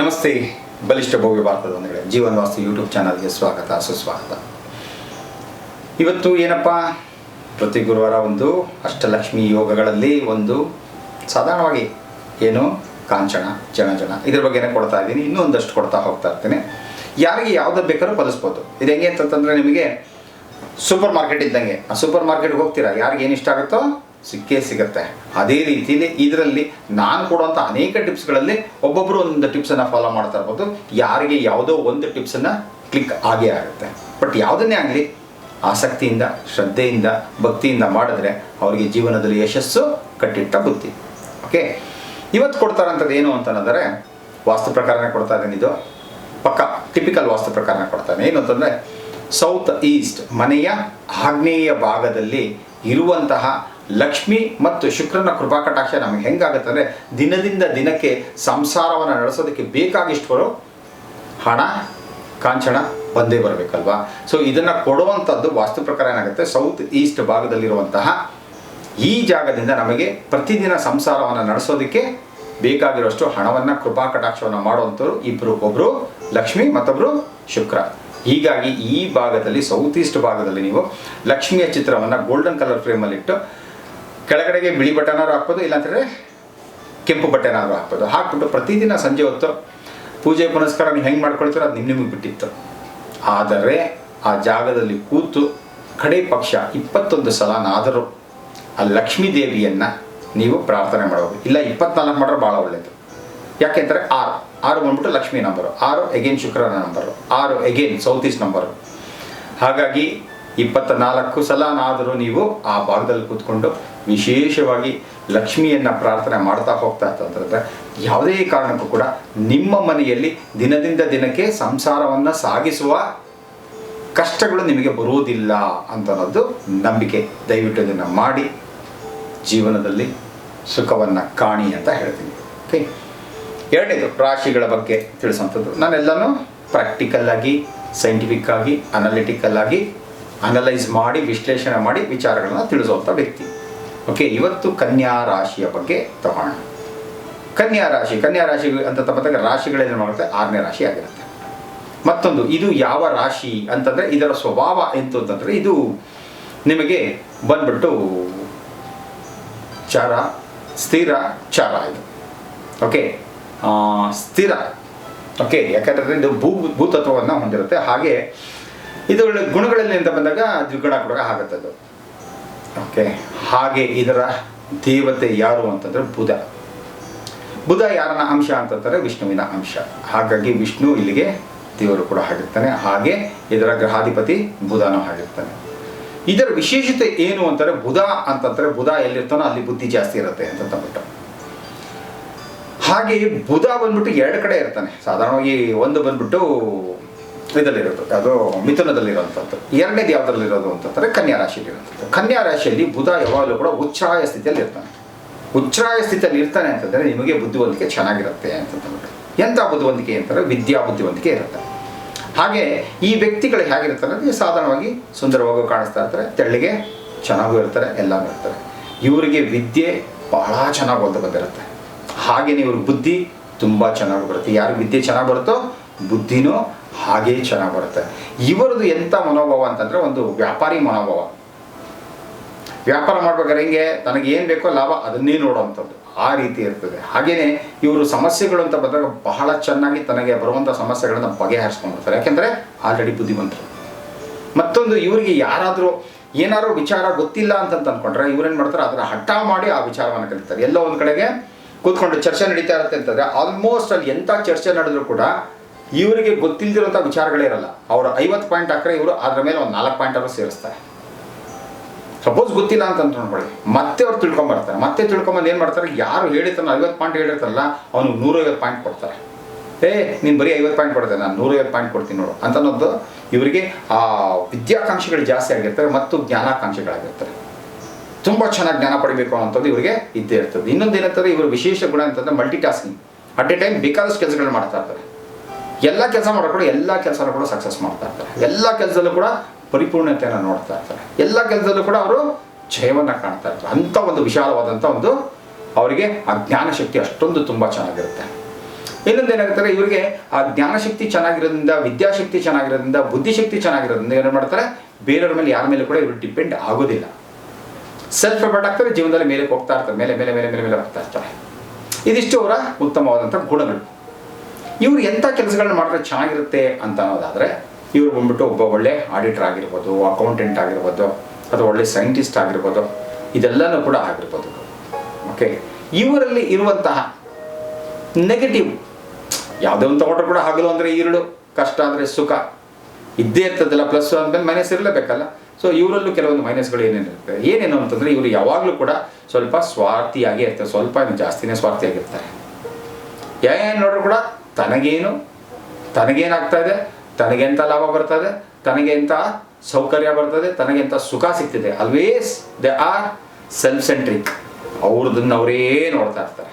ನಮಸ್ತೆ, ಬಲಿಷ್ಠ ಭವ್ಯ ಭಾರತದ ಒಂದುಗಡೆ ಜೀವನ ವಾಸ್ತು ಯೂಟ್ಯೂಬ್ ಚಾನಲ್ಗೆ ಸ್ವಾಗತ, ಸುಸ್ವಾಗತ. ಇವತ್ತು ಏನಪ್ಪ? ಪ್ರತಿ ಗುರುವಾರ ಒಂದು ಅಷ್ಟಲಕ್ಷ್ಮಿ ಯೋಗಗಳಲ್ಲಿ ಒಂದು ಸಾಧಾರಣವಾಗಿ ಏನು? ಕಾಂಚನ ಜನ ಜನ ಇದ್ರ ಬಗ್ಗೆನೇ ಕೊಡ್ತಾ ಇದ್ದೀನಿ. ಇನ್ನೂ ಒಂದಷ್ಟು ಕೊಡ್ತಾ ಹೋಗ್ತಾ ಇರ್ತೀನಿ. ಯಾರಿಗೆ ಯಾವ್ದು ಬೇಕಾದ್ರೂ ಫಲಿಸ್ಬೋದು ಇದು ಹೆಂಗೆ ಅಂತಂದ್ರೆ ನಿಮಗೆ ಸೂಪರ್ ಮಾರ್ಕೆಟ್ ಇದ್ದಂಗೆ. ಆ ಸೂಪರ್ ಮಾರ್ಕೆಟ್ಗೆ ಹೋಗ್ತೀರಾ? ಯಾರಿಗೆ ಏನು ಇಷ್ಟ ಆಗುತ್ತೋ ಸಿಕ್ಕೇ ಸಿಗುತ್ತೆ. ಅದೇ ರೀತಿಯಲ್ಲಿ ಇದರಲ್ಲಿ ನಾನು ಕೊಡುವಂಥ ಅನೇಕ ಟಿಪ್ಸ್ಗಳಲ್ಲಿ ಒಬ್ಬೊಬ್ಬರು ಒಂದು ಟಿಪ್ಸನ್ನು ಫಾಲೋ ಮಾಡ್ತಾ ಇರ್ಬೋದು. ಯಾರಿಗೆ ಯಾವುದೋ ಒಂದು ಟಿಪ್ಸನ್ನು ಕ್ಲಿಕ್ ಆಗೇ ಆಗುತ್ತೆ. ಬಟ್ ಯಾವುದನ್ನೇ ಆಗಲಿ ಆಸಕ್ತಿಯಿಂದ, ಶ್ರದ್ಧೆಯಿಂದ, ಭಕ್ತಿಯಿಂದ ಮಾಡಿದ್ರೆ ಅವರಿಗೆ ಜೀವನದಲ್ಲಿ ಯಶಸ್ಸು, ಕಟ್ಟಿಟ್ಟ ಬುದ್ಧಿ. ಓಕೆ ಇವತ್ತು ಕೊಡ್ತಾರಂಥದ್ದು ಏನು ಅಂತಂದರೆ ವಾಸ್ತು ಪ್ರಕಾರನೇ ಕೊಡ್ತಾ ಇದ್ದೀನಿ ಇದು. ಪಕ್ಕ ಟಿಪಿಕಲ್ ವಾಸ್ತು ಪ್ರಕಾರನ ಕೊಡ್ತಾನೆ ಏನು ಅಂತಂದರೆ ಸೌತ್ ಈಸ್ಟ್ ಮನೆಯ ಆಗ್ನೇಯ ಭಾಗದಲ್ಲಿ ಇರುವಂತಹ ಲಕ್ಷ್ಮಿ ಮತ್ತು ಶುಕ್ರನ ಕೃಪಾಕಟಾಕ್ಷ ನಮಗೆ ಹೆಂಗಾಗುತ್ತೆ ಅಂದರೆ ದಿನದಿಂದ ದಿನಕ್ಕೆ ಸಂಸಾರವನ್ನು ನಡೆಸೋದಕ್ಕೆ ಬೇಕಾಗಿಷ್ಟು ಹಣ ಕಾಂಚಣ ಬಂದೇ ಬರಬೇಕಲ್ವಾ? ಸೊ ಇದನ್ನು ಕೊಡುವಂಥದ್ದು ವಾಸ್ತು ಪ್ರಕಾರ ಏನಾಗುತ್ತೆ? ಸೌತ್ ಈಸ್ಟ್ ಭಾಗದಲ್ಲಿರುವಂತಹ ಈ ಜಾಗದಿಂದ ನಮಗೆ ಪ್ರತಿದಿನ ಸಂಸಾರವನ್ನು ನಡೆಸೋದಕ್ಕೆ ಬೇಕಾಗಿರೋಷ್ಟು ಹಣವನ್ನು, ಕೃಪಾ ಕಟಾಕ್ಷವನ್ನು ಮಾಡುವಂಥವ್ರು ಇಬ್ಬರು ಒಬ್ಬರು ಲಕ್ಷ್ಮಿ ಮತ್ತೊಬ್ಬರು ಶುಕ್ರ. ಹೀಗಾಗಿ ಈ ಭಾಗದಲ್ಲಿ ಸೌತ್ ಈಸ್ಟ್ ಭಾಗದಲ್ಲಿ ನೀವು ಲಕ್ಷ್ಮಿಯ ಚಿತ್ರವನ್ನು ಗೋಲ್ಡನ್ ಕಲರ್ ಫ್ರೇಮಲ್ಲಿಟ್ಟು ಕೆಳಗಡೆಗೆ ಬಿಳಿ ಬಟ್ಟೆನಾದ್ರು ಹಾಕ್ಬೋದು, ಇಲ್ಲಾಂತಂದರೆ ಕೆಂಪು ಬಟ್ಟೆನಾದ್ರು ಹಾಕ್ಬೋದು. ಹಾಕ್ಬಿಟ್ಟು ಪ್ರತಿದಿನ ಸಂಜೆ ಹೊತ್ತು ಪೂಜೆ ಪುನಸ್ಕಾರ ನೀವು ಹೆಂಗೆ ಮಾಡ್ಕೊಳ್ತೀರೋ ಅದು ನಿಮ್ಮ ನಿಮಗೆ ಬಿಟ್ಟಿತ್ತು. ಆದರೆ ಆ ಜಾಗದಲ್ಲಿ ಕೂತು ಕಡೆ ಪಕ್ಷ ಇಪ್ಪತ್ತೊಂದು ಸಲನಾದರೂ ಆ ಲಕ್ಷ್ಮೀ ದೇವಿಯನ್ನು ನೀವು ಪ್ರಾರ್ಥನೆ ಮಾಡಬೇಕು ಇಲ್ಲ, ಇಪ್ಪತ್ನಾಲ್ಕು ಮಾಡಿದ್ರೆ ಭಾಳ ಒಳ್ಳೆಯದು ಯಾಕೆಂದರೆ ಆರು. ಆರು ಬಂದ್ಬಿಟ್ಟು ಲಕ್ಷ್ಮಿ ನಂಬರು. ಆರು ಎಗೇನ್ ಶುಕ್ರನ ನಂಬರು. ಆರು ಎಗೇನ್ ಸೌತ್ ಈಸ್ಟ್ ನಂಬರು. ಹಾಗಾಗಿ ಇಪ್ಪತ್ತ ನಾಲ್ಕು ಸಲನಾದರೂ ನೀವು ಆ ಭಾಗದಲ್ಲಿ ಕೂತ್ಕೊಂಡು ವಿಶೇಷವಾಗಿ ಲಕ್ಷ್ಮಿಯನ್ನು ಪ್ರಾರ್ಥನೆ ಮಾಡ್ತಾ ಹೋಗ್ತಾ ಅಂತಂದ್ರೆ ಯಾವುದೇ ಕಾರಣಕ್ಕೂ ಕೂಡ ನಿಮ್ಮ ಮನೆಯಲ್ಲಿ ದಿನದಿಂದ ದಿನಕ್ಕೆ ಸಂಸಾರವನ್ನು ಸಾಗಿಸುವ ಕಷ್ಟಗಳು ನಿಮಗೆ ಬರುವುದಿಲ್ಲ ಅಂತನ್ನೋದು ನಂಬಿಕೆ. ದಯವಿಟ್ಟು ಇದನ್ನು ಮಾಡಿ ಜೀವನದಲ್ಲಿ ಸುಖವನ್ನು ಕಾಣಿ ಅಂತ ಹೇಳ್ತೀನಿ. ಓಕೆ ಎರಡನೇದು, ರಾಶಿಗಳ ಬಗ್ಗೆ ತಿಳಿಸುವಂಥದ್ದು. ನಾನೆಲ್ಲನೂ ಪ್ರಾಕ್ಟಿಕಲ್ ಆಗಿ ಸೈಂಟಿಫಿಕ್ ಆಗಿ ಅನಾಲಿಟಿಕಲ್ ಆಗಿ ಅನಲೈಸ್ ಮಾಡಿ, ವಿಶ್ಲೇಷಣೆ ಮಾಡಿ ವಿಚಾರಗಳನ್ನು ತಿಳಿಸುವಂಥ ವ್ಯಕ್ತಿ. ಓಕೆ, ಇವತ್ತು ಕನ್ಯಾ ರಾಶಿಯ ಬಗ್ಗೆ ತಗೋಣ. ಕನ್ಯಾ ರಾಶಿ ಕನ್ಯಾ ರಾಶಿ ಅಂತ ಬಂದಾಗ ರಾಶಿಗಳೇನು ಮಾಡುತ್ತೆ? ಆರನೇ ರಾಶಿ ಆಗಿರುತ್ತೆ. ಮತ್ತೊಂದು, ಇದು ಯಾವ ರಾಶಿ ಅಂತಂದರೆ ಇದರ ಸ್ವಭಾವ ಎಂತು ಅಂತಂದರೆ ಇದು ನಿಮಗೆ ಬಂದ್ಬಿಟ್ಟು ಚಾರ, ಸ್ಥಿರ ಚಾರ ಇದು. ಓಕೆ ಸ್ಥಿರ. ಓಕೆ, ಯಾಕಂದ್ರೆ ಇದು ಭೂ, ಭೂತತ್ವವನ್ನು ಹೊಂದಿರುತ್ತೆ. ಹಾಗೆ ಇದು ಗುಣಗಳಲ್ಲಿ ಅಂತ ಬಂದಾಗ ದ್ವಿಗುಣ ಕೂಡ ಆಗುತ್ತೆ ಅದು. ಓಕೆ, ಹಾಗೆ ಇದರ ದೇವತೆ ಯಾರು ಅಂತಂದರೆ ಬುಧ. ಬುಧ ಯಾರನ ಅಂಶ ಅಂತಂದರೆ ವಿಷ್ಣುವಿನ ಅಂಶ. ಹಾಗಾಗಿ ವಿಷ್ಣು ಇಲ್ಲಿಗೆ ದೇವರು ಕೂಡ ಆಗಿರ್ತಾನೆ ಹಾಗೆ ಇದರ ಗ್ರಹಾಧಿಪತಿ ಬುಧನೂ ಆಗಿರ್ತಾನೆ ಇದರ ವಿಶೇಷತೆ ಏನು ಅಂತಾರೆ ಬುಧ ಅಂತಂದರೆ ಬುಧ ಎಲ್ಲಿರ್ತಾನೋ ಅಲ್ಲಿ ಬುದ್ಧಿ ಜಾಸ್ತಿ ಇರುತ್ತೆ ಅಂತ ಅಂದ್ಬಿಟ್ಟು. ಹಾಗೆ ಬುಧ ಬಂದ್ಬಿಟ್ಟು ಎರಡು ಕಡೆ ಇರ್ತಾನೆ. ಸಾಧಾರಣವಾಗಿ ಒಂದು ಬಂದ್ಬಿಟ್ಟು ಇದರಲ್ಲಿರೋದು ಅದು ಮಿಥುನದಲ್ಲಿರುವಂಥದ್ದು ಎರಡನೇದು ಯಾವುದರಲ್ಲಿರೋದು ಅಂತಂದರೆ ಕನ್ಯಾ ರಾಶಿಯಲ್ಲಿರೋಂಥದ್ದು ಕನ್ಯಾ ರಾಶಿಯಲ್ಲಿ ಬುಧ ಯಾವಾಗಲೂ ಕೂಡ ಉಚ್ಛ್ರಾಯ ಸ್ಥಿತಿಯಲ್ಲಿ ಇರ್ತಾನೆ. ಉಚ್ಛ್ರಾಯ ಸ್ಥಿತಿಯಲ್ಲಿ ಇರ್ತಾನೆ ಅಂತಂದರೆ ನಿಮಗೆ ಬುದ್ಧಿವಂತಿಕೆ ಚೆನ್ನಾಗಿರುತ್ತೆ ಅಂತಂದ್ಬಿಟ್ಟು ಎಂಥ ಬುದ್ಧಿವಂತಿಕೆ ಅಂತಾರೆ? ವಿದ್ಯಾ ಬುದ್ಧಿವಂತಿಕೆ ಇರುತ್ತೆ. ಹಾಗೆ ಈ ವ್ಯಕ್ತಿಗಳು ಹೇಗಿರ್ತಾರೆ ಅಂದರೆ ಸಾಧಾರಣವಾಗಿ ಸುಂದರವಾಗಿ ಕಾಣಿಸ್ತಾ ಇರ್ತಾರೆ, ತೆಳ್ಳಿಗೆ ಚೆನ್ನಾಗೂ ಇರ್ತಾರೆ, ಎಲ್ಲನೂ ಇರ್ತಾರೆ. ಇವರಿಗೆ ವಿದ್ಯೆ ಬಹಳ ಚೆನ್ನಾಗಿ ಓದು ಬಂದಿರುತ್ತೆ. ಹಾಗೆಯೇ ಇವ್ರ ಬುದ್ಧಿ ತುಂಬ ಚೆನ್ನಾಗಿ ಬರುತ್ತೆ. ಯಾರು ವಿದ್ಯೆ ಚೆನ್ನಾಗಿ ಬರುತ್ತೋ ಬುದ್ಧಿನೂ ಹಾಗೇ ಚೆನ್ನಾಗಿ ಬರುತ್ತೆ. ಇವರದು ಎಂಥ ಮನೋಭಾವ ಅಂತಂದರೆ ಒಂದು ವ್ಯಾಪಾರಿ ಮನೋಭಾವ. ವ್ಯಾಪಾರ ಮಾಡ್ಬೇಕಾದ್ರೆ ಹೆಂಗೆ? ಏನು ಬೇಕೋ ಲಾಭ ಅದನ್ನೇ ನೋಡುವಂಥದ್ದು ಆ ರೀತಿ ಇರ್ತದೆ. ಹಾಗೆಯೇ ಇವರು ಸಮಸ್ಯೆಗಳು ಅಂತ ಬಂದಾಗ ಬಹಳ ಚೆನ್ನಾಗಿ ತನಗೆ ಬರುವಂಥ ಸಮಸ್ಯೆಗಳನ್ನು ಬಗೆಹರಿಸ್ಕೊಂಡ್ಬಿಡ್ತಾರೆ. ಯಾಕೆಂದರೆ ಆಲ್ರೆಡಿ ಬುದ್ಧಿವಂತರು. ಮತ್ತೊಂದು ಇವರಿಗೆ ಯಾರಾದರೂ ಏನಾದರೂ ವಿಚಾರ ಗೊತ್ತಿಲ್ಲ ಅಂತ ಅಂದ್ಕೊಂಡ್ರೆ ಇವ್ರೇನು ಮಾಡ್ತಾರೆ? ಅದನ್ನು ಹಠ ಮಾಡಿ ಆ ವಿಚಾರವನ್ನು ಕಲಿತಾರೆ. ಎಲ್ಲೋ ಒಂದು ಕಡೆಗೆ ಕೂತ್ಕೊಂಡು ಚರ್ಚೆ ನಡೀತಾ ಇರುತ್ತೆ ಅಂತಂದರೆ ಆಲ್ಮೋಸ್ಟ್ ಅಲ್ಲಿ ಎಂಥ ಚರ್ಚೆ ನಡೆದರೂ ಕೂಡ ಇವರಿಗೆ ಗೊತ್ತಿಲ್ಲದಿರುವಂಥ ವಿಚಾರಗಳೇ ಇರಲ್ಲ. ಅವರು ಐವತ್ತು ಪಾಯಿಂಟ್ ಹಾಕ್ರೆ ಇವರು ಅದ್ರ ಮೇಲೆ ಒಂದು ನಾಲ್ಕು ಪಾಯಿಂಟ್ ಅವರು ಸೇರಿಸ್ತಾರೆ. ಸಪೋಸ್ ಗೊತ್ತಿಲ್ಲ ಅಂತ ಅಂದ್ಕೊಂಡ್ಕೊಳ್ಳಿ ಮತ್ತೆ ಅವ್ರು ತಿಳ್ಕೊಂಬರ್ತಾರೆ ಮತ್ತೆ ತಿಳ್ಕೊಂಬಂದು ಏನು ಮಾಡ್ತಾರೆ? ಯಾರು ಹೇಳಿರ್ತಾನೆ ಐವತ್ತು ಪಾಯಿಂಟ್ ಹೇಳಿರ್ತಾರಲ್ಲ ಅವನು ನೂರೈವತ್ತು ಪಾಯಿಂಟ್ ಕೊಡ್ತಾರೆ. ಏ, ನೀನು ಬರೀ ಐವತ್ತು ಪಾಯಿಂಟ್ ಕೊಡ್ತೇನೆ ನಾನು ನೂರೈವತ್ತು ಪಾಯಿಂಟ್ ಕೊಡ್ತೀನಿ ನೋಡು ಅಂತ ಅನ್ನೋದು ಇವರಿಗೆ ಆ ವಿದ್ಯಾಕಾಂಕ್ಷೆಗಳು ಜಾಸ್ತಿ ಆಗಿರ್ತಾರೆ ಮತ್ತು ಜ್ಞಾನಾಕಾಂಕ್ಷೆಗಳಾಗಿರ್ತಾರೆ. ತುಂಬ ಚೆನ್ನಾಗಿ ಜ್ಞಾನ ಪಡಿಬೇಕು ಅನ್ನೋಂಥದ್ದು ಇವರಿಗೆ ಇದ್ದೇ ಇರ್ತದೆ. ಇನ್ನೊಂದು ಏನಂತಂದ್ರೆ ಇವರು ವಿಶೇಷ ಗುಣ ಅಂತಂದ್ರೆ multi tasking at a time ಬೇಕಾದಷ್ಟು ಕೆಲಸಗಳನ್ನ ಮಾಡ್ತಾ ಇರ್ತಾರೆ. ಎಲ್ಲ ಕೆಲಸ ಮಾಡೋ ಕೂಡ ಎಲ್ಲ ಕೆಲಸನೂ ಕೂಡ ಸಕ್ಸಸ್ ಮಾಡ್ತಾ ಇರ್ತಾರೆ. ಎಲ್ಲ ಕೆಲಸದಲ್ಲೂ ಕೂಡ ಪರಿಪೂರ್ಣತೆಯನ್ನು ನೋಡ್ತಾ ಇರ್ತಾರೆ. ಎಲ್ಲ ಕೆಲಸದಲ್ಲೂ ಕೂಡ ಅವರು ಜಯವನ್ನು ಕಾಣ್ತಾ ಇರ್ತಾರೆ. ಅಂಥ ಒಂದು ವಿಶಾಲವಾದಂಥ ಒಂದು ಅವರಿಗೆ ಆ ಜ್ಞಾನ ಶಕ್ತಿ ಅಷ್ಟೊಂದು ತುಂಬ ಚೆನ್ನಾಗಿರುತ್ತೆ. ಇನ್ನೊಂದು ಏನಾಗ್ತಾರೆ, ಇವರಿಗೆ ಆ ಜ್ಞಾನ ಶಕ್ತಿ ಚೆನ್ನಾಗಿರೋದ್ರಿಂದ ವಿದ್ಯಾಶಕ್ತಿ ಚೆನ್ನಾಗಿರೋದ್ರಿಂದ ಬುದ್ಧಿಶಕ್ತಿ ಚೆನ್ನಾಗಿರೋದ್ರಿಂದ ಏನು ಮಾಡ್ತಾರೆ? ಬೇರೆಯವ್ರ ಮೇಲೆ, ಯಾರ ಮೇಲೆ ಕೂಡ ಇವರು ಡಿಪೆಂಡ್ ಆಗೋದಿಲ್ಲ. ಸೆಲ್ಫ್ ಎಫರ್ಟ್ ಆಗ್ತಾರೆ, ಜೀವನದಲ್ಲಿ ಮೇಲೆ ಹೋಗ್ತಾ ಇರ್ತಾರೆ. ಮೇಲೆ ಮೇಲೆ ಮೇಲೆ ಮೇಲೆ ಮೇಲೆ ಹೋಗ್ತಾ ಇರ್ತಾರೆ. ಇದಿಷ್ಟು ಅವರ ಉತ್ತಮವಾದಂಥ ಗುಣಗಳು. ಇವರು ಎಂಥ ಕೆಲಸಗಳನ್ನ ಮಾಡಿದ್ರೆ ಚೆನ್ನಾಗಿರುತ್ತೆ ಅಂತ ಅನ್ನೋದಾದರೆ, ಇವರು ಬಂದ್ಬಿಟ್ಟು ಒಬ್ಬ ಒಳ್ಳೆ ಆಡಿಟರ್ ಆಗಿರ್ಬೋದು ಅಕೌಂಟೆಂಟ್ ಆಗಿರ್ಬೋದು, ಅಥವಾ ಒಳ್ಳೆ ಸೈಂಟಿಸ್ಟ್ ಆಗಿರ್ಬೋದು, ಇದೆಲ್ಲನೂ ಕೂಡ ಆಗಿರ್ಬೋದು. ಓಕೆ ಇವರಲ್ಲಿ ಇರುವಂತಹ ನೆಗೆಟಿವ್ ಯಾವುದೋ ಒಂದು ತಗೊಂಡ್ರು ಕೂಡ ಹಗಲು ಅಂದರೆ ಈರುಳು ಕಷ್ಟ ಅಂದರೆ ಸುಖ. ಇದ್ದೇ ಇರ್ತದಲ್ಲ ಪ್ಲಸ್ ಅಂದಮೇಲೆ ಮೈನಸ್ ಇರಲೇಬೇಕಲ್ಲ. ಸೊ ಇವರಲ್ಲೂ ಕೆಲವೊಂದು ಮೈನಸ್ಗಳು ಏನೇನಿರುತ್ತೆ ಏನೇನು ಅಂತಂದರೆ, ಇವರು ಯಾವಾಗಲೂ ಕೂಡ ಸ್ವಲ್ಪ ಸ್ವಾರ್ಥಿಯಾಗೇ ಇರ್ತಾರೆ, ಸ್ವಲ್ಪ ಜಾಸ್ತಿನೇ ಸ್ವಾರ್ಥಿಯಾಗಿರ್ತಾರೆ ಏನು ನೋಡ್ರು ಕೂಡ ತನಗೇನು? ತನಗೇನಾಗ್ತಾ ಇದೆ ತನಗೆಂತ ಲಾಭ ಬರ್ತದೆ? ತನಗೆಂತ ಸೌಕರ್ಯ ಬರ್ತದೆ? ತನಗೆಂಥ ಸುಖ ಸಿಗ್ತಿದೆ? Always they are self centric ಅವ್ರದನ್ನ ಅವರೇ ನೋಡ್ತಾ ಇರ್ತಾರೆ.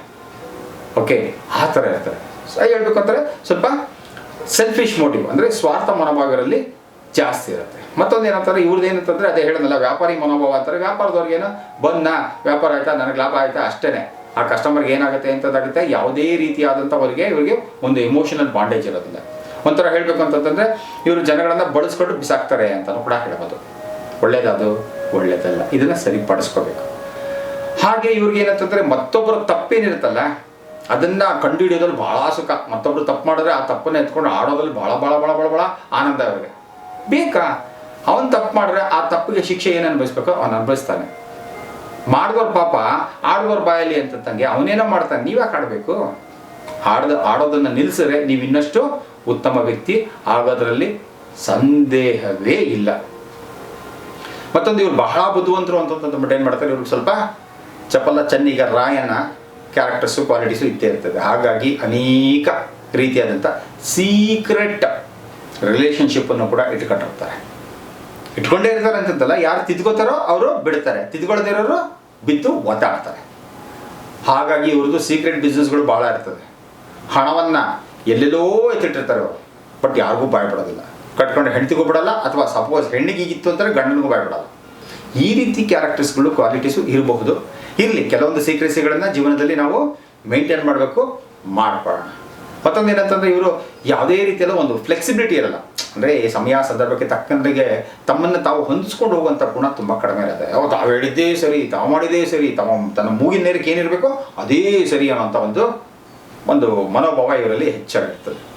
ಓಕೆ ಆ ಥರ ಇರ್ತಾರೆ. ಸೊ ಹೇಳ್ಬೇಕು ಅಂದರೆ ಸ್ವಲ್ಪ ಸೆಲ್ಫಿಶ್ ಮೋಟಿವ್ ಅಂದರೆ ಸ್ವಾರ್ಥ ಮನೋಭಾವರಲ್ಲಿ ಜಾಸ್ತಿ ಇರುತ್ತೆ. ಮತ್ತೊಂದು ಏನಂತಾರೆ ಇವ್ರದ್ದು ಏನಂತಂದ್ರೆ, ಅದೇ ಹೇಳೋದಲ್ಲ ವ್ಯಾಪಾರಿ ಮನೋಭಾವ ಅಂತಾರೆ. ವ್ಯಾಪಾರದವ್ರಿಗೇನೋ ಬಂದ ವ್ಯಾಪಾರ ಆಯ್ತಾ? ನನಗೆ ಲಾಭ ಆಯ್ತಾ? ಅಷ್ಟೇ ಆ ಕಸ್ಟಮರ್ಗೆ ಏನಾಗುತ್ತೆ ಅಂತದಾಗುತ್ತೆ, ಯಾವುದೇ ರೀತಿಯಾದಂಥ ಅವರಿಗೆ ಇವರಿಗೆ ಒಂದು ಎಮೋಷನಲ್ ಬಾಂಡೇಜ್ ಇರೋದಿಲ್ಲ ಒಂಥರ ಹೇಳಬೇಕು ಅಂತಂತಂದ್ರೆ ಇವರು ಜನಗಳನ್ನು ಬಳಸ್ಕೊಂಡು ಬಿಸಾಕ್ತಾರೆ ಅಂತಲೂ ಕೂಡ ಹೇಳ್ಬೋದು. ಒಳ್ಳೇದದು, ಒಳ್ಳೇದಲ್ಲ, ಇದನ್ನ ಸರಿಪಡಿಸ್ಕೋಬೇಕು. ಹಾಗೆ ಇವ್ರಿಗೆ ಏನಂತಂದರೆ, ಮತ್ತೊಬ್ಬರ ತಪ್ಪೇನಿರುತ್ತಲ್ಲ, ಅದನ್ನ ಕಂಡುಹಿಡಿಯೋದ್ರಲ್ಲಿ ಬಹಳ ಸುಖ. ಮತ್ತೊಬ್ರು ತಪ್ಪು ಮಾಡಿದ್ರೆ ಆ ತಪ್ಪನ್ನ ಎತ್ಕೊಂಡು ಆಡೋದ್ರಲ್ಲಿ ಬಹಳ ಬಹಳ ಬಹಳ ಬಹಳ ಆನಂದ ಅವ್ರಿಗೆ. ಬೇಕಾ? ಅವನು ತಪ್ಪು ಮಾಡಿದ್ರೆ ಆ ತಪ್ಪಿಗೆ ಶಿಕ್ಷೆ ಏನು ಅನುಭವಿಸ್ಬೇಕು? ಅವನು ಅನುಭವಿಸ್ತಾನೆ. ಮಾಡಿದವ್ರ ಪಾಪ, ಆಡುವವ್ರ ಬಾಯಲ್ಲಿ ಅಂತಂಗೆ ಅವನೇನೋ ಮಾಡ್ತಾನೆ ನೀವ್ಯಾಕೆ ಆಡಬೇಕು? ಹಾಡ್ದ ಆಡೋದನ್ನ ನಿಲ್ಸಿದ್ರೆ ನೀವು ಇನ್ನಷ್ಟು ಉತ್ತಮ ವ್ಯಕ್ತಿ ಆಗೋದ್ರಲ್ಲಿ ಸಂದೇಹವೇ ಇಲ್ಲ. ಮತ್ತೊಂದು ಇವ್ರು ಬಹಳ ಬುದ್ಧಿವಂತರು ಅಂತಂದ್ಬಿಟ್ಟು ಏನು ಮಾಡ್ತಾರೆ ಇವ್ರಿಗೆ ಸ್ವಲ್ಪ ಚಪಲ ಚನ್ನಿಗ ರಾಯನ ಕ್ಯಾರೆಕ್ಟರ್ಸು ಕ್ವಾಲಿಟೀಸು ಇದ್ದೇ ಇರ್ತದೆ. ಹಾಗಾಗಿ ಅನೇಕ ರೀತಿಯಾದಂಥ ಸೀಕ್ರೆಟ್ ರಿಲೇಷನ್ಶಿಪ್ಪನ್ನು ಕೂಡ ಇಟ್ಕೊಂಡಿರ್ತಾರೆ. ಇಟ್ಕೊಂಡೇ ಇರ್ತಾರೆ ಅಂತಂತಲ್ಲ, ಯಾರು ತಿದ್ಕೋತಾರೋ ಅವರು ಬಿಡ್ತಾರೆ. ತಿದ್ಕೊಳ್ದೇ ಇರೋರು ಬಿದ್ದು ಒದ್ದಾಡ್ತಾರೆ. ಹಾಗಾಗಿ ಇವ್ರದ್ದು ಸೀಕ್ರೆಟ್ ಬಿಸ್ನೆಸ್ಗಳು ಭಾಳ ಇರ್ತದೆ. ಹಣವನ್ನು ಎಲ್ಲೆಲ್ಲೋ ಎತ್ತಿಟ್ಟಿರ್ತಾರೆ ಅವರು. ಬಟ್ ಯಾರಿಗೂ ಭಯಪಡೋದಿಲ್ಲ ಕಟ್ಕೊಂಡು ಹೆಂಡತಿಗೂ ಬಿಡಲ್ಲ, ಅಥವಾ ಸಪೋಸ್ ಹೆಣ್ಣಿಗೆ ಈಗಿತ್ತು ಅಂತಾರೆ ಗಂಡನಿಗೂ ಭಯಪಡಲ್ಲ ಈ ರೀತಿ ಕ್ಯಾರೆಕ್ಟರ್ಸ್ಗಳು ಕ್ವಾಲಿಟೀಸು ಇರಬಹುದು. ಇರಲಿ, ಕೆಲವೊಂದು ಸೀಕ್ರೆಸಿಗಳನ್ನು ಜೀವನದಲ್ಲಿ ನಾವು ಮೇಂಟೈನ್ ಮಾಡಬೇಕು, ಮಾಡ್ಕೊಳ್ಳೋಣ. ಮತ್ತೊಂದು ಏನಂತಂದ್ರೆ ಇವರು ಯಾವುದೇ ರೀತಿಯಲ್ಲ ಒಂದು ಫ್ಲೆಕ್ಸಿಬಿಲಿಟಿ ಇರಲ್ಲ. ಅಂದರೆ ಸಮಯ ಸಂದರ್ಭಕ್ಕೆ ತಕ್ಕಂತೆ ತಮ್ಮನ್ನು ತಾವು ಹೊಂದಿಸ್ಕೊಂಡು ಹೋಗುವಂಥ ಗುಣ ತುಂಬ ಕಡಿಮೆ ಇರುತ್ತೆ. ಯಾವ ತಾವು ಹೇಳಿದ್ದೇ ಸರಿ, ತಾವು ಮಾಡಿದೇ ಸರಿ, ತಮ್ಮ, ತನ್ನ ಮೂಗಿನ ನೇರಕ್ಕೆ ಏನಿರಬೇಕು ಅದೇ ಸರಿ ಅನ್ನೋಂಥ ಒಂದು ಒಂದು ಮನೋಭಾವ ಇವರಲ್ಲಿ ಹೆಚ್ಚಾಗಿರ್ತದೆ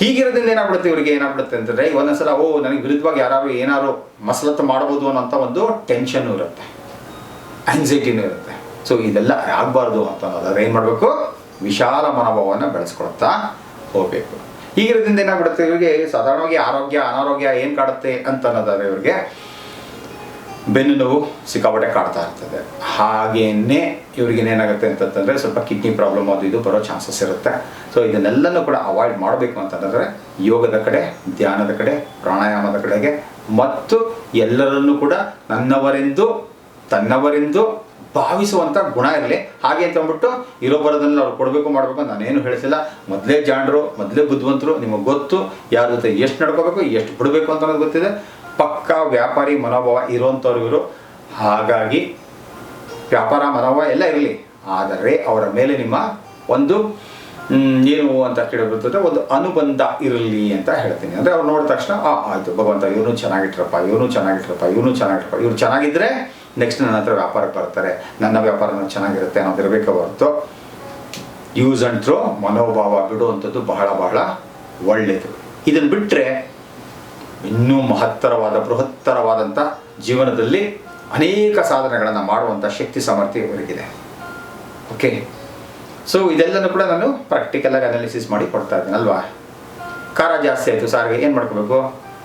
ಹೀಗಿರೋದ್ರಿಂದ ಏನಾಗ್ಬಿಡುತ್ತೆ ಇವರಿಗೆ? ಏನಾಗ್ಬಿಡುತ್ತೆ ಅಂತಂದ್ರೆ ಒಂದೊಂದ್ಸಲ, ಓ, ನನಗೆ ವಿರುದ್ಧವಾಗಿ ಯಾರು ಏನಾದ್ರು ಮಸಲತ್ತು ಮಾಡ್ಬೋದು ಅನ್ನೋಂಥ ಒಂದು ಟೆನ್ಷನ್ ಇರುತ್ತೆ. ಆಂಗ್ಸೈಟಿನೂ ಇರುತ್ತೆ. ಸೊ ಇದೆಲ್ಲ ಆಗಬಾರ್ದು ಅಂತ ಅನ್ನೋದಾದ್ರೆ ಏನು ಮಾಡಬೇಕು? ವಿಶಾಲ ಮನೋಭಾವವನ್ನು ಬೆಳೆಸ್ಕೊಳ್ತಾ ಹೋಗಬೇಕು. ಹೀಗಿರೋದ್ರಿಂದ ಏನಾಗ್ಬಿಡುತ್ತೆ ಇವರಿಗೆ? ಸಾಧಾರಣವಾಗಿ ಆರೋಗ್ಯ, ಅನಾರೋಗ್ಯ ಏನು ಕಾಡುತ್ತೆ ಅಂತ ಅನ್ನೋದಾದ್ರೆ ಇವರಿಗೆ ಬೆನ್ನು ನೋವು ಸಿಕ್ಕಾಪಟ್ಟೆ ಕಾಡ್ತಾ ಇರ್ತದೆ. ಹಾಗೇನೆ ಇವ್ರಿಗೆ ಏನಾಗುತ್ತೆ ಅಂತಂತಂದರೆ ಸ್ವಲ್ಪ ಕಿಡ್ನಿ ಪ್ರಾಬ್ಲಮ್ ಅದು ಇದು ಬರೋ ಚಾನ್ಸಸ್ ಇರುತ್ತೆ. ಸೊ ಇದನ್ನೆಲ್ಲನೂ ಕೂಡ ಅವಾಯ್ಡ್ ಮಾಡಬೇಕು ಅಂತಂದರೆ ಯೋಗದ ಕಡೆ, ಧ್ಯಾನದ ಕಡೆ, ಪ್ರಾಣಾಯಾಮದ ಕಡೆಗೆ, ಮತ್ತು ಎಲ್ಲರನ್ನೂ ಕೂಡ ನನ್ನವರೆಂದು, ತನ್ನವರೆಂದು ಭಾವಿಸುವಂಥ ಗುಣ ಇರಲಿ. ಹಾಗೆ ಅಂತ ಅಂದ್ಬಿಟ್ಟು ಇರೋ ಬರೋದನ್ನ ಅವ್ರು ಕೊಡಬೇಕು ಮಾಡಬೇಕು ನಾನೇನು ಹೇಳಿಸಿಲ್ಲ ಮೊದಲೇ ಜಾಣರು, ಮೊದಲೇ ಬುದ್ಧಿವಂತರು, ನಿಮಗೆ ಗೊತ್ತು ಯಾರ ಜೊತೆ ಎಷ್ಟು ನಡ್ಕೋಬೇಕು, ಎಷ್ಟು ಬಿಡಬೇಕು ಅಂತ ಅನ್ನೋದು ಗೊತ್ತಿದೆ. ಪಕ್ಕಾ ವ್ಯಾಪಾರಿ ಮನೋಭಾವ ಇರುವಂಥವ್ರು ಇವರು. ಹಾಗಾಗಿ ವ್ಯಾಪಾರ, ಮನೋಭಾವ ಎಲ್ಲ ಇರಲಿ. ಆದರೆ ಅವರ ಮೇಲೆ ನಿಮ್ಮ ಒಂದು ಏನು ಅಂತ ಕೇಳಿಬಿಡ್ತದೆ ಒಂದು ಅನುಬಂಧ ಇರಲಿ ಅಂತ ಹೇಳ್ತೀನಿ. ಅಂದರೆ ಅವ್ರು ನೋಡಿದ ತಕ್ಷಣ, ಆ, ಆಯಿತು ಭಗವಂತ, ಇವನು ಚೆನ್ನಾಗಿಟ್ರಪ್ಪ ಇವನು ಚೆನ್ನಾಗಿಟ್ರಪ್ಪ ಇವನು ಚೆನ್ನಾಗಿಟ್ರಪ್ಪ ಇವ್ರು ಚೆನ್ನಾಗಿದ್ದರೆ ನೆಕ್ಸ್ಟ್ ನನ್ನ ಹತ್ರ ವ್ಯಾಪಾರಕ್ಕೆ ಬರ್ತಾರೆ. ನನ್ನ ವ್ಯಾಪಾರನೂ ಚೆನ್ನಾಗಿರುತ್ತೆ ಅನ್ನೋದು ಇರಬೇಕೆ ಹೊರತು. ಯೂಸ್ ಆ್ಯಂಡ್ ಥ್ರೋ ಮನೋಭಾವ ಬಿಡುವಂಥದ್ದು ಬಹಳ ಬಹಳ ಒಳ್ಳೆಯದು. ಇದನ್ನು ಬಿಟ್ಟರೆ ಇನ್ನೂ ಮಹತ್ತರವಾದ, ಬೃಹತ್ತರವಾದಂಥ ಜೀವನದಲ್ಲಿ ಅನೇಕ ಸಾಧನೆಗಳನ್ನು ಮಾಡುವಂಥ ಶಕ್ತಿ ಸಾಮರ್ಥ್ಯ ಇವರಿಗಿದೆ. ಓಕೆ ಸೊ ಇದೆಲ್ಲನೂ ಕೂಡ ನಾನು ಪ್ರಾಕ್ಟಿಕಲಾಗಿ ಅನಾಲಿಸಿಸ್ ಮಾಡಿ ಕೊಡ್ತಾ ಇದ್ದೀನಿ, ಅಲ್ವಾ? ಖಾರ ಜಾಸ್ತಿ ಆಯಿತು, ಸಾರಿಗೆ. ಏನು ಮಾಡ್ಕೋಬೇಕು?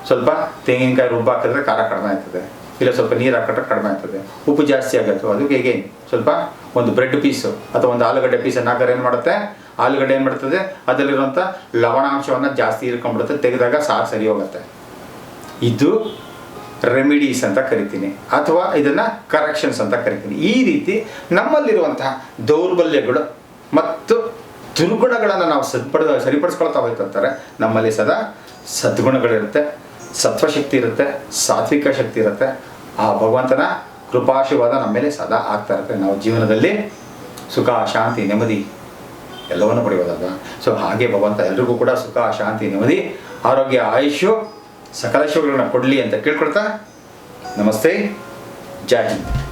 ಸ್ವಲ್ಪ ತೆಂಗಿನಕಾಯಿ ರುಬ್ಬಾಕಿದ್ರೆ ಖಾರ ಕಡಿಮೆ ಆಗ್ತದೆ ಇಲ್ಲ ಸ್ವಲ್ಪ ನೀರು ಹಾಕಿದ್ರೆ ಕಡಿಮೆ ಆಗ್ತದೆ. ಉಪ್ಪು ಜಾಸ್ತಿ ಆಗುತ್ತೆ. ಅದಕ್ಕೆ ಹೇಗೆ? ಸ್ವಲ್ಪ ಒಂದು ಬ್ರೆಡ್ ಪೀಸು ಅಥವಾ ಒಂದು ಆಲೂಗಡ್ಡೆ ಪೀಸನ್ನು ಹಾಕಿದ್ರೆ ಏನು ಮಾಡುತ್ತೆ? ಆಲೂಗಡ್ಡೆ ಏನು ಮಾಡ್ತದೆ? ಅದರಲ್ಲಿರುವಂಥ ಲವಣಾಂಶವನ್ನು ಜಾಸ್ತಿ ಇರ್ಕೊಂಡ್ಬಿಡುತ್ತೆ. ತೆಗೆದಾಗ ಸಾರು ಸರಿ ಹೋಗುತ್ತೆ. ಇದು ರೆಮಿಡೀಸ್ ಅಂತ ಕರಿತೀನಿ. ಅಥವಾ ಇದನ್ನು ಕರೆಕ್ಷನ್ಸ್ ಅಂತ ಕರಿತೀನಿ. ಈ ರೀತಿ ನಮ್ಮಲ್ಲಿರುವಂತಹ ದೌರ್ಬಲ್ಯಗಳು ಮತ್ತು ದುರ್ಗುಣಗಳನ್ನು ನಾವು ಸದ್ಪಡ, ಸರಿಪಡಿಸ್ಕೊಳ್ತಾ ಹೋಯ್ತಂತಾರೆ, ನಮ್ಮಲ್ಲಿ ಸದಾ ಸದ್ಗುಣಗಳಿರುತ್ತೆ. ಸತ್ವಶಕ್ತಿ ಇರುತ್ತೆ, ಸಾತ್ವಿಕ ಶಕ್ತಿ ಇರುತ್ತೆ. ಆ ಭಗವಂತನ ಕೃಪಾಶೀರ್ವಾದ ನಮ್ಮ ಮೇಲೆ ಸದಾ ಆಗ್ತಾ ಇರುತ್ತೆ. ನಾವು ಜೀವನದಲ್ಲಿ ಸುಖ, ಶಾಂತಿ, ನೆಮ್ಮದಿ ಎಲ್ಲವನ್ನು ಪಡೆಯೋದಲ್ವಾ ಸೊ ಹಾಗೆ ಭಗವಂತ ಎಲ್ರಿಗೂ ಕೂಡ ಸುಖ, ಶಾಂತಿ, ನೆಮ್ಮದಿ, ಆರೋಗ್ಯ, ಆಯುಷ್ಯು ಸಕಲ ಶಿವಗಳನ್ನ ಕೊಡಲಿ ಅಂತ ಕೇಳ್ಕೊಳ್ತಾ ನಮಸ್ತೆ. ಜೈ ಹಿಂದ್.